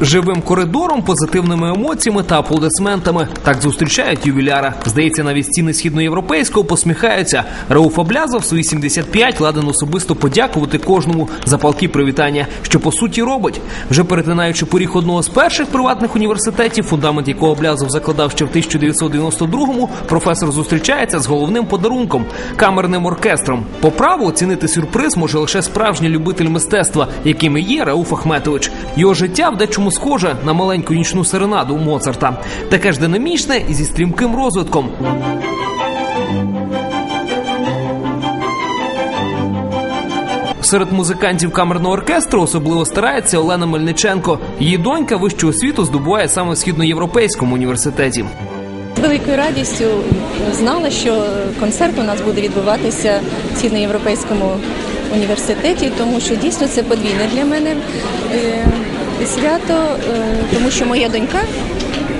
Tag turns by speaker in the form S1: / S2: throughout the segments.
S1: Живим коридором, позитивними емоціями та аплодисментами. Так зустрічають ювіляра. Здається, навіть стіни східноєвропейського посміхаються. Рауф Аблязов свої 75 ладен особисто подякувати кожному за палки привітання, що по суті робить. Вже перетинаючи поріг одного з перших приватних університетів, фундамент якого Аблязов закладав ще в 1992-му, професор зустрічається з головним подарунком камерним оркестром. По праву оцінити сюрприз може лише справжній любитель мистецтва, яким і є Рауф Ахметович. Його життя в дечому схоже на маленьку нічну серенаду Моцарта, таке ж динамічне і зі стрімким розвитком. Серед музикантів камерного оркестру особливо старається Олена Мельниченко. Її донька вищу освіту здобуває саме в східноєвропейському університеті.
S2: З великою радістю знала, що концерт у нас буде відбуватися в східноєвропейському університеті, тому що дійсно це подвійне для мене свято, е, тому що моя донька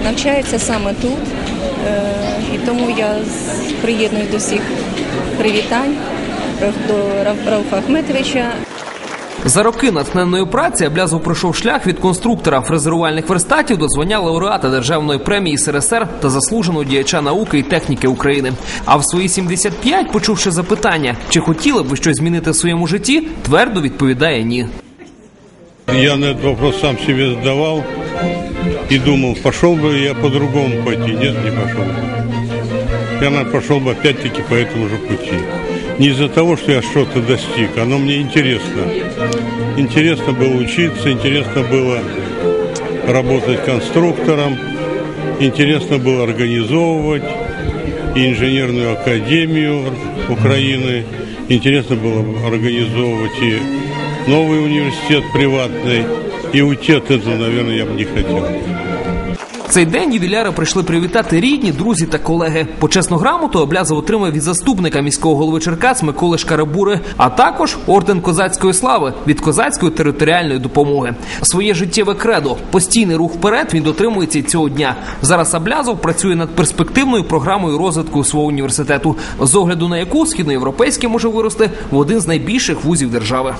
S2: навчається саме тут, е, і тому я приєдную до всіх привітань до Ра- Рауфа Ахметовича.
S1: За роки натхненної праці Аблязов пройшов шлях від конструктора фрезерувальних верстатів до звання лауреата державної премії СРСР та заслуженого діяча науки і техніки України. А в свої 75, почувши запитання, чи хотіли б ви щось змінити в своєму житті, твердо відповідає ні.
S3: Я на этот вопрос сам себе задавал и думал, пошел бы я по-другому пойти. Нет, не пошел бы. Я, наверное, пошел бы опять-таки по этому же пути. Не из-за того, что я что-то достиг, оно мне интересно. Интересно было учиться, интересно было работать конструктором, интересно было организовывать инженерную академию Украины, интересно было организовывать и новый университет приватный, и уйти от этого, наверное, я бы не хотел.
S1: В Цей день ювіляри прийшли привітати рідні, друзі та колеги. Почесну грамоту Облязов отримав від заступника міського голови Черкас Миколи Шкарабури, а також орден козацької слави від козацької територіальної допомоги. Своє життєве кредо, постійний рух вперед він дотримується і цього дня. Зараз Аблязов працює над перспективною програмою розвитку свого університету, з огляду на яку східноєвропейський може вирости в один з найбільших вузів держави.